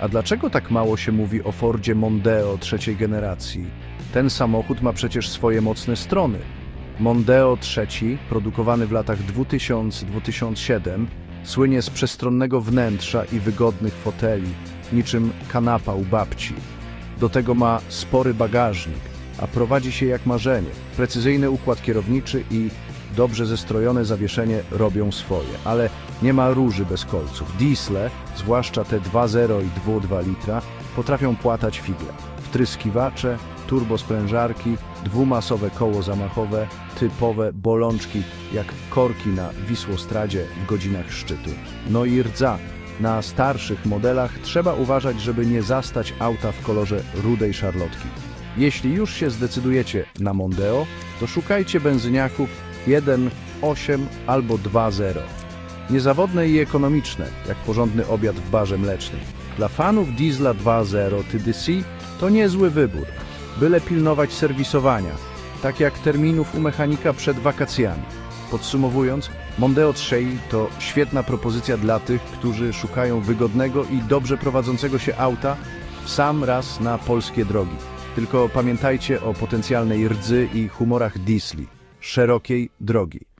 A dlaczego tak mało się mówi o Fordzie Mondeo trzeciej generacji? Ten samochód ma przecież swoje mocne strony. Mondeo III, produkowany w latach 2000-2007, słynie z przestronnego wnętrza i wygodnych foteli, niczym kanapa u babci. Do tego ma spory bagażnik, a prowadzi się jak marzenie. Precyzyjny układ kierowniczy i dobrze zestrojone zawieszenie robią swoje, ale nie ma róży bez kolców. Diesle, zwłaszcza te 2.0 i 2.2 litra, potrafią płatać figle. Wtryskiwacze, turbosprężarki, dwumasowe koło zamachowe, typowe bolączki jak korki na Wisłostradzie w godzinach szczytu. No i rdza. Na starszych modelach trzeba uważać, żeby nie zastać auta w kolorze rudej szarlotki. Jeśli już się zdecydujecie na Mondeo, to szukajcie benzyniaków 1.8 albo 2.0. Niezawodne i ekonomiczne, jak porządny obiad w barze mlecznym. Dla fanów diesla 2.0 TDC to niezły wybór, byle pilnować serwisowania, tak jak terminów u mechanika przed wakacjami. Podsumowując, Mondeo 3 to świetna propozycja dla tych, którzy szukają wygodnego i dobrze prowadzącego się auta w sam raz na polskie drogi. Tylko pamiętajcie o potencjalnej rdzy i humorach diesli, szerokiej drogi.